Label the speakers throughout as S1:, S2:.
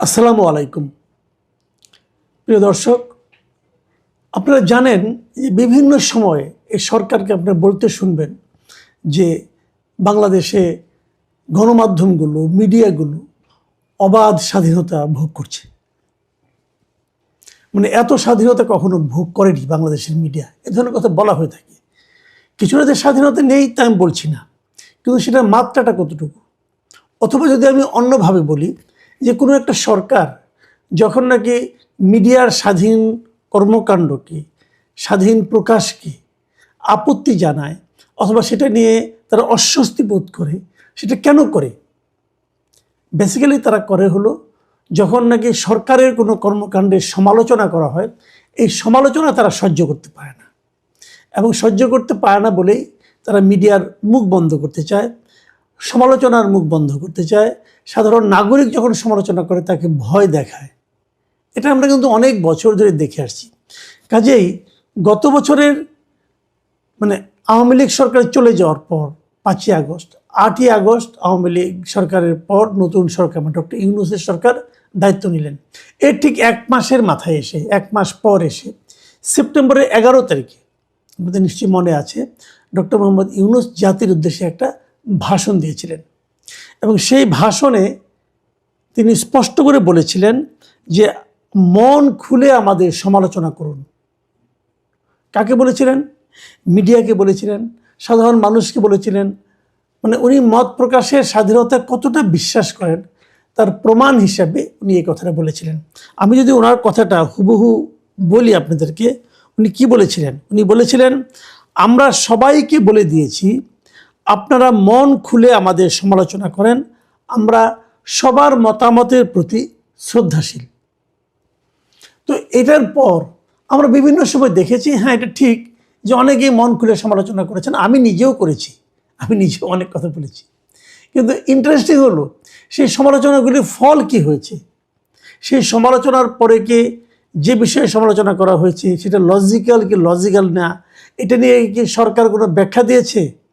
S1: আসসালামু আলাইকুম। প্রিয় দর্শক, আপনারা জানেন যে বিভিন্ন সময়ে এই সরকারকে আপনারা বলতে শুনবেন যে বাংলাদেশে গণমাধ্যমগুলো, মিডিয়াগুলো অবাধ স্বাধীনতা ভোগ করছে। মানে এত স্বাধীনতা কখনো ভোগ করেনি বাংলাদেশের মিডিয়া। এ ধরনের কথা বলা হয়ে থাকে। কিছুটা যে স্বাধীনতা নেই তা আমি বলছি না, কিন্তু সেটার মাত্রাটা কতটুকু? অথবা যদি আমি অন্যভাবে বলি যে কোনো একটা সরকার যখন নাকি মিডিয়ার স্বাধীন কর্মকাণ্ডকে স্বাধীন প্রকাশকে আপত্তি জানায়, অথবা সেটা নিয়ে তারা অস্বস্তি বোধ করে, সেটা কেন করে? বেসিক্যালি তারা করে হলো, যখন নাকি সরকারের কোনো কর্মকাণ্ডের সমালোচনা করা হয়, এই সমালোচনা তারা সহ্য করতে পারে না। এবং সহ্য করতে পারে না বলেই তারা মিডিয়ার মুখ বন্ধ করতে চায়, সমালোচনার মুখ বন্ধ করতে চায় সাধারণ নাগরিক যখন সমালোচনা করে, তাকে ভয় দেখায়। এটা আমরা কিন্তু অনেক বছর ধরে দেখে আসছি। কাজেই গত বছরের মানে আওয়ামী লীগ সরকার চলে যাওয়ার পর, পাঁচই আগস্ট, আটই আগস্ট আওয়ামী লীগ সরকারের পর নতুন সরকার মানে ডক্টর ইউনুসের সরকার দায়িত্ব নিলেন। এর ঠিক এক মাসের মাথায় এসে, এক মাস পর এসে, সেপ্টেম্বরের এগারো তারিখে, আমাদের নিশ্চয়ই মনে আছে, ডক্টর মোহাম্মদ ইউনুস জাতির উদ্দেশ্যে একটা ভাষণ দিয়েছিলেন। এবং সেই ভাষণে তিনি স্পষ্ট করে বলেছিলেন যে, মন খুলে আমাদের সমালোচনা করুন। কাকে বলেছিলেন? মিডিয়াকে বলেছিলেন, সাধারণ মানুষকে বলেছিলেন। মানে উনি মত প্রকাশের স্বাধীনতা কতটা বিশ্বাস করেন, তার প্রমাণ হিসাবে উনি এই কথাটা বলেছিলেন। আমি যদি ওনার কথাটা হুবহু বলি আপনাদেরকে, উনি কি বলেছিলেন? উনি বলেছিলেন, আমরা সবাইকে বলে দিয়েছি আপনারা মন খুলে আমাদের সমালোচনা করেন। আমরা সবার মতামতের প্রতি শ্রদ্ধাশীল। তো এটার পর আমরা বিভিন্ন সময় দেখেছি হ্যাঁ এটা ঠিক যে অনেকেই মন খুলে সমালোচনা করেছেন। আমি নিজেও করেছি। আমি নিজেও অনেক কথা বলেছি। কিন্তু ইন্টারেস্টিং হলো, সেই সমালোচনাগুলির ফল কি হয়েছে? সেই সমালোচনার পরে কি যে বিষয়ে সমালোচনা করা হয়েছে, সেটা লজিক্যাল কি লজিক্যাল না? এটা নিয়ে কি সরকার কোনো ব্যাখ্যা দিয়েছে?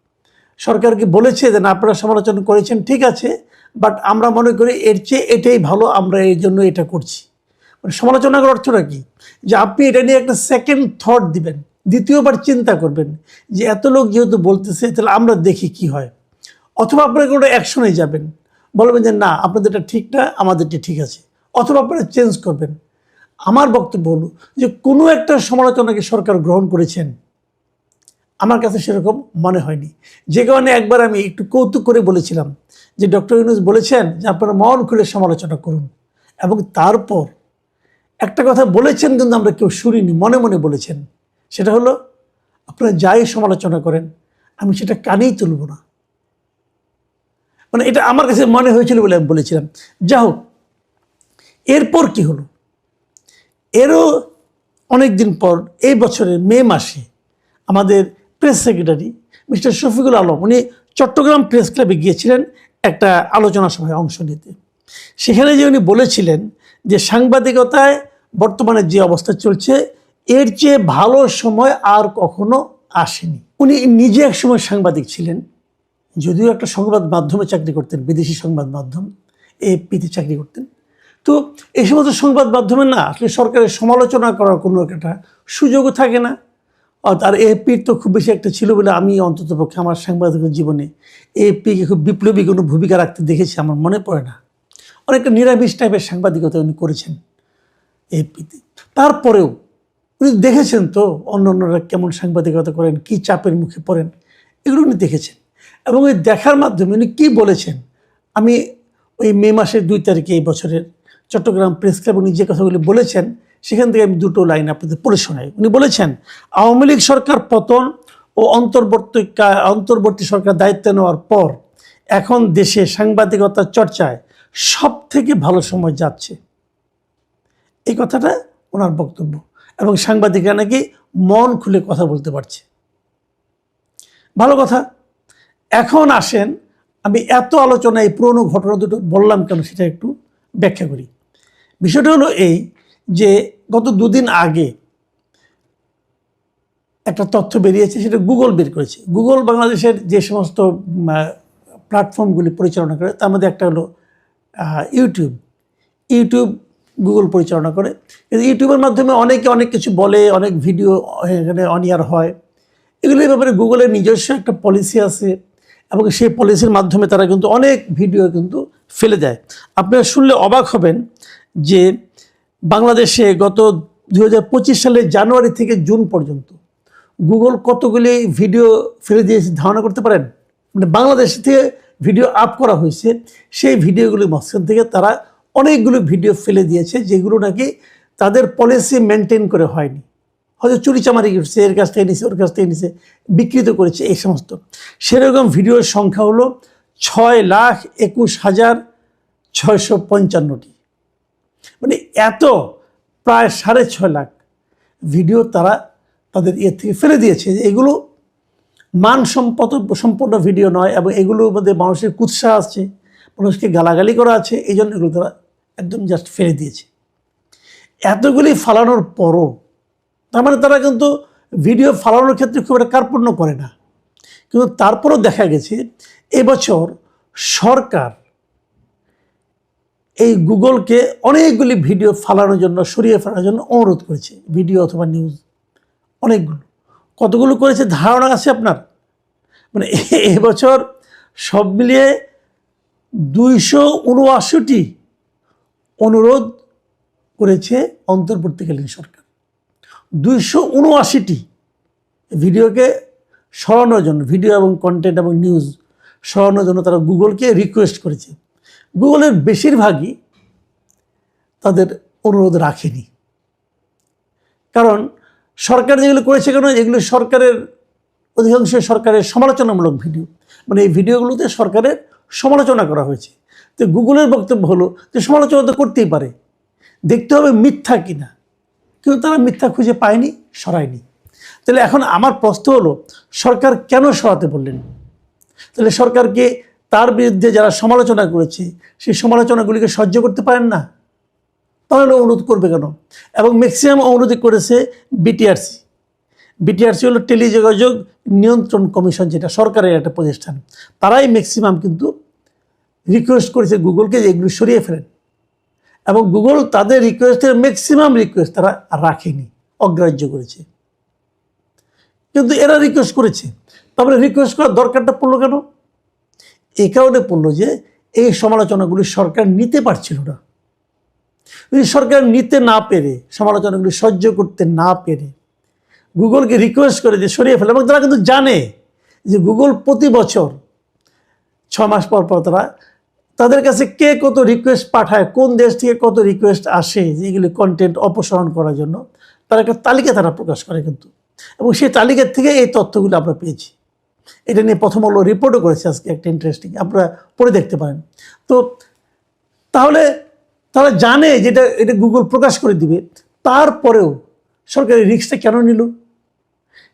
S1: সরকার কি বলেছে যে না, আপনারা সমালোচনা করেছেন, ঠিক আছে বাট আমরা মনে করি এর চেয়ে এটাই ভালো, আমরা এই জন্য এটা করছি। মানে সমালোচনা করার অর্থটা কি? যে আপনি এটা নিয়ে একটা সেকেন্ড থট দিবেন, দ্বিতীয়বার চিন্তা করবেন, যে এত লোক যেহেতু বলতেছে, তাহলে আমরা দেখি কি হয়। অথবা আপনারা কোনো অ্যাকশনে যাবেন, বলবেন যে না আপনাদেরটা ঠিক না আমাদেরটা ঠিক আছে। অথবা আপনারা চেঞ্জ করবেন। আমার বক্তব্য হলো যে কোনো একটা সমালোচনাকে সরকার গ্রহণ করেছেন আমার কাছে সেরকম মনে হয়নি। যে কারণে একবার আমি একটু কৌতুক করে বলেছিলাম যে ডক্টর ইউনুস বলেছেন যে আপনারা মন খুলে সমালোচনা করুন। এবং তারপর একটা কথা বলেছেন কিন্তু আমরা কেউ শুনিনি, মনে মনে বলেছেন। সেটা হলো, আপনারা যাই সমালোচনা করেন, আমি সেটা কানেই তুলব না। মানে এটা আমার কাছে মনে হয়েছিল বলে আমি বলেছিলাম। যা হোক, এরপর কি হলো? এরও অনেক দিন পর, এই বছরের মে মাসে আমাদের press secretary mister Shafiqul Alam. উনি চট্টগ্রাম প্রেস ক্লাবে গিয়েছিলেন একটা আলোচনা সভায় অংশ নিতে। সেখানে যে উনি বলেছিলেন যে সাংবাদিকতায় বর্তমানে যে অবস্থা চলছে, এর চেয়ে ভালো সময় আর কখনো আসেনি। উনি নিজে এক সময় সাংবাদিক ছিলেন, যদিও একটা সংবাদ মাধ্যমে চাকরি করতেন, বিদেশি সংবাদ মাধ্যম এপিতে চাকরি করতেন। তো এই সমস্ত সংবাদ মাধ্যমে না, আসলে সরকারের সমালোচনা করার কোনো একটা সুযোগও থাকে না। আর এপির তো খুব বেশি একটা ছিল বলে আমি অন্তত পক্ষে আমার সাংবাদিক জীবনে এপিকে খুব বিপ্লবী কোনো ভূমিকা রাখতে দেখেছি, আমার মনে পড়ে না। অনেকটা নিরামিষ টাইপের সাংবাদিকতা উনি করেছেন এপিতে তারপরেও উনি দেখেছেন তো অন্য অন্যরা কেমন সাংবাদিকতা করেন, কি চাপের মুখে পড়েন, এগুলো উনি দেখেছেন। এবং ওই দেখার মাধ্যমে উনি কী বলেছেন, আমি ওই মে মাসের দুই তারিখে এই বছরের চট্টগ্রাম প্রেস ক্লাব উনি যে কথাগুলি বলেছেন সেখান থেকে আমি দুটো লাইন আপনাদের পড়ে শোনাই। উনি বলেছেন, আওয়ামী লীগ সরকার পতন ও অন্তর্বর্তী অন্তর্বর্তী সরকার দায়িত্ব নেওয়ার পর এখন দেশে সাংবাদিকতার চর্চায় সব থেকে ভালো সময় যাচ্ছে। এই কথাটা ওনার বক্তব্য। এবং সাংবাদিকরা নাকি মন খুলে কথা বলতে পারছে। ভালো কথা, এখন আসেন, আমি এত আলোচনায় পুরনো ঘটনা দুটো বললাম কেন সেটা একটু ব্যাখ্যা করি। বিষয়টা হলো এই যে গত দুদিন আগে একটা তথ্য বেরিয়েছে, সেটা গুগল বের করেছে। গুগল বাংলাদেশের যে সমস্ত প্ল্যাটফর্মগুলি পরিচালনা করে, তার মধ্যে একটা হলো ইউটিউব ইউটিউব গুগল পরিচালনা করে। ইউটিউবের মাধ্যমে অনেকে অনেক কিছু বলে, অনেক ভিডিও এখানে অনিয়ার হয়। এগুলোর ব্যাপারে গুগলের নিজস্ব একটা পলিসি আছে এবং সেই পলিসির মাধ্যমে তারা কিন্তু অনেক ভিডিও কিন্তু ফেলে দেয়। আপনারা শুনলে অবাক হবেন যে বাংলাদেশে গত দু হাজার পঁচিশ সালের জানুয়ারি থেকে জুন পর্যন্ত গুগল কতগুলি ভিডিও ফেলে দিয়েছে ধারণা করতে পারেন? মানে বাংলাদেশ থেকে ভিডিও আপ করা হয়েছে, সেই ভিডিওগুলির মাঝখান থেকে তারা অনেকগুলো ভিডিও ফেলে দিয়েছে, যেগুলো নাকি তাদের পলিসি মেনটেন করে হয়নি। হয়তো চুরিচামারি করছে, এর কাছ থেকে নিছে, ওর কাছ থেকে নিছে, বিকৃত করেছে, এই সমস্ত। সেরকম ভিডিওর সংখ্যা হলো ছয় লাখ একুশ হাজার ছয়শো পঞ্চান্নটি। মানে এত প্রায় সাড়ে ছয় লাখ ভিডিও তারা তাদের ইয়ে থেকে ফেলে দিয়েছে যে এগুলো মান সম্পদ সম্পন্ন ভিডিও নয় এবং এগুলোর মধ্যে মানুষের কুৎসা আছে, মানুষকে গালাগালি করা আছে, এই জন্য এগুলো তারা একদম জাস্ট ফেলে দিয়েছে। এতগুলি ফালানোর পরও, তার মানে তারা কিন্তু ভিডিও ফালানোর ক্ষেত্রে খুব একটা কার্পণ্য করে না। কিন্তু তারপরও দেখা গেছে, এবছর সরকার এই গুগলকে অনেকগুলি ভিডিও ফালানোর জন্য, সরিয়ে ফেলার জন্য অনুরোধ করেছে। ভিডিও অথবা নিউজ অনেকগুলো। কতগুলো করেছে? ধারণা আছে আপনার? মানে এবছর সব মিলিয়ে দুইশো উনআশিটি অনুরোধ করেছে অন্তর্বর্তীকালীন সরকার। দুইশো উনআশিটি ভিডিওকে সরানোর জন্য, ভিডিও এবং কন্টেন্ট এবং নিউজ সরানোর জন্য তারা গুগলকে রিকোয়েস্ট করেছে। গুগলের বেশিরভাগই তাদের অনুরোধ রাখেনি। কারণ সরকার যেগুলো করেছে কেন, এগুলো সরকারের, অধিকাংশ সরকারের সমালোচনামূলক ভিডিও। মানে এই ভিডিওগুলোতে সরকারের সমালোচনা করা হয়েছে। তো গুগলের বক্তব্য হলো যে সমালোচনা তো করতেই পারে। দেখতে হবে মিথ্যা কিনা। কিন্তু তারা মিথ্যা খুঁজে পায়নি, সরায়নি। তাহলে এখন আমার প্রশ্ন হলো, সরকার কেন সরাতে বললেন? তাহলে সরকারকে তার বিরুদ্ধে যারা সমালোচনা করেছে, সেই সমালোচনাগুলিকে সহ্য করতে পারেন না। তাহলে অনুরোধ করবে কেন? এবং ম্যাক্সিমাম অনুরোধ করেছে বিটিআরসি বিটিআরসি হলো টেলিযোগাযোগ নিয়ন্ত্রণ কমিশন, যেটা সরকারের একটা প্রতিষ্ঠান। তারাই ম্যাক্সিমাম কিন্তু রিকোয়েস্ট করেছে গুগলকে যে এগুলো সরিয়ে ফেলেন। এবং গুগল তাদের রিকোয়েস্টের ম্যাক্সিমাম রিকোয়েস্ট তারা রাখেনি, অগ্রাহ্য করেছে। কিন্তু এরা রিকোয়েস্ট করেছে। তারপরে রিকোয়েস্ট করার দরকারটা পড়ল কেন? এই কারণে পড়ল যে এই সমালোচনাগুলি সরকার নিতে পারছিল না। যদি সরকার নিতে না পেরে, সমালোচনাগুলি সহ্য করতে না পেরে, গুগলকে রিকোয়েস্ট করে যে সরিয়ে ফেলে, এবং তারা কিন্তু জানে যে গুগল প্রতি বছর ছ মাস পর পর তারা তাদের কাছে কে কত রিকোয়েস্ট পাঠায়, কোন দেশ থেকে কত রিকোয়েস্ট আসে যেগুলি কন্টেন্ট অপসারণ করার জন্য, তার একটা তালিকা তারা প্রকাশ করে কিন্তু। এবং সেই তালিকার থেকে এই তথ্যগুলো আমরা পেয়েছি। এটা নিয়ে প্রথম আলো রিপোর্টও করেছে আজকে একটা ইন্টারেস্টিং আপনারা পড়ে দেখতে পারেন। তো তাহলে, তারা জানে যেটা এটা গুগল প্রকাশ করে দিবে, তারপরেও সরকারি রিক্সটা কেন নিল?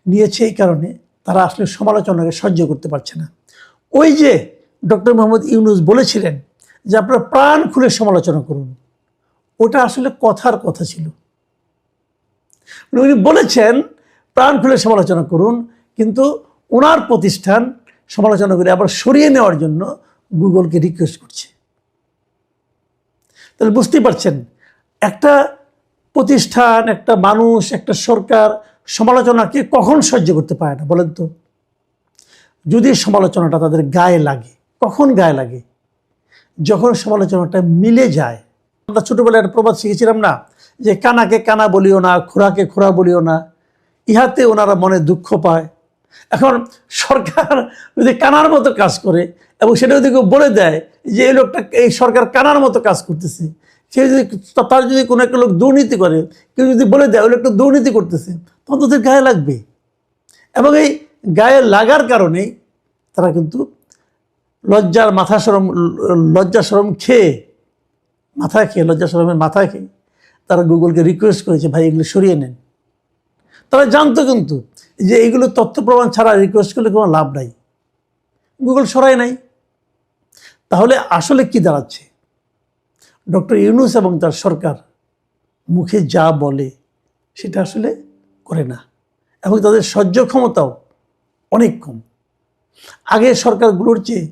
S1: নিয়েছে এই কারণে তারা আসলে সমালোচনাকে সহ্য করতে পারছে না। ওই যে ডক্টর মোহাম্মদ ইউনুস বলেছিলেন যে আপনারা প্রাণ খুলে সমালোচনা করুন। ওটা আসলে কথার কথা ছিল। উনি বলেছেন, প্রাণ খুলে সমালোচনা করুন, কিন্তু ওনার প্রতিষ্ঠান সমালোচনা করে আবার সরিয়ে নেওয়ার জন্য গুগলকে রিকোয়েস্ট করছে। তাহলে বুঝতেই পারছেন, একটা প্রতিষ্ঠান, একটা মানুষ, একটা সরকার সমালোচনাকে কখন সহ্য করতে পারে না বলেন তো? যদি সমালোচনাটা তাদের গায়ে লাগে, কখন গায়ে লাগে? যখন সমালোচনাটা মিলে যায়। আমরা ছোটোবেলায় একটা প্রবাদ শিখেছিলাম না, যে কানাকে কানা বলিও না, খোরাকে খোরা বলিও না, ইহাতে ওনারা মনে দুঃখ পায়। এখন সরকার যদি কানার মতো কাজ করে এবং সেটা যদি কেউ বলে দেয় যে এই লোকটা এই সরকার কানার মতো কাজ করতেছে, সে যদি তার যদি কোনো একটা লোক দুর্নীতি করে, কেউ যদি বলে দেয় ওই লোকটা দুর্নীতি করতেছে, তখন তাদের গায়ে লাগবে। এবং এই গায়ে লাগার কারণেই তারা কিন্তু লজ্জার মাথা সরম, লজ্জা সরম খেয়ে মাথা খেয়ে, লজ্জা সরমের মাথা খেয়ে তারা গুগলকে রিকোয়েস্ট করেছে, ভাই, এগুলো সরিয়ে নেন। তারা জানতো কিন্তু যে এইগুলো তথ্য প্রমাণ ছাড়া রিকোয়েস্ট করলে কোনো লাভ নাই। গুগল সরাই নাই। তাহলে আসলে কি দাঁড়াচ্ছে? ডক্টর ইউনুস এবং তার সরকার মুখে যা বলে, সেটা আসলে করে না। এবং তাদের সহ্য ক্ষমতাও অনেক কম। আগে সরকারগুলোর চেয়ে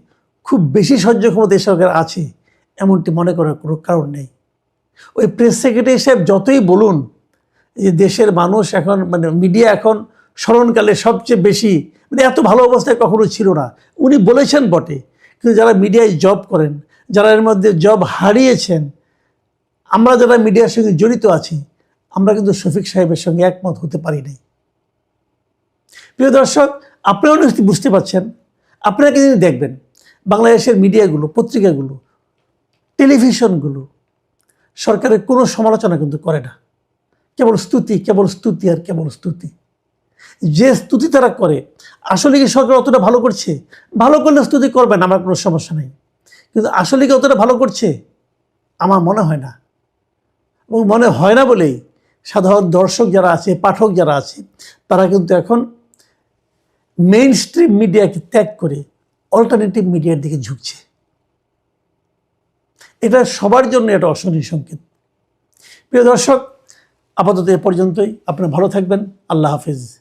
S1: খুব বেশি সহ্য ক্ষমতা এই সরকার আছে, এমনটি মনে করার কোনো কারণ নেই। ওই প্রেস সেক্রেটারি সাহেব যতই বলুন যে দেশের মানুষ এখন মানে মিডিয়া এখন স্মরণকালে সবচেয়ে বেশি মানে এত ভালো অবস্থায় কখনো ছিল না। উনি বলেছেন বটে, কিন্তু যারা মিডিয়ায় জব করেন, যারা এর মধ্যে জব হারিয়েছেন, আমরা যারা মিডিয়ার সঙ্গে জড়িত আছি, আমরা কিন্তু শফিক সাহেবের সঙ্গে একমত হতে পারি নাই। প্রিয় দর্শক, আপনিও নিশ্চয়ই বুঝতে পারছেন আপনারা কিন্তু দেখবেন, বাংলাদেশের মিডিয়াগুলো, পত্রিকাগুলো, টেলিভিশনগুলো, সরকারের কোনো সমালোচনা কিন্তু করে না। কেবল স্তুতি কেবল স্তুতি আর কেবল স্তুতি। যে স্তুতি তারা করে, আসলে কি সরকার অতটা ভালো করছে? ভালো করলে স্তুতি করবেন, আমার কোনো সমস্যা নেই। কিন্তু আসলে কি অতটা ভালো করছে? আমার মনে হয় না। এবং মনে হয় না বলেই সাধারণ দর্শক যারা আছে, পাঠক যারা আছে, তারা কিন্তু এখন মেইন স্ট্রিম মিডিয়াকে ত্যাগ করে অল্টারনেটিভ মিডিয়ার দিকে ঝুঁকছে। এটা সবার জন্য এটা অশনি সংকেত। প্রিয় দর্শক, আপাতত এ পর্যন্তই। আপনারা ভালো থাকবেন। আল্লাহ হাফিজ।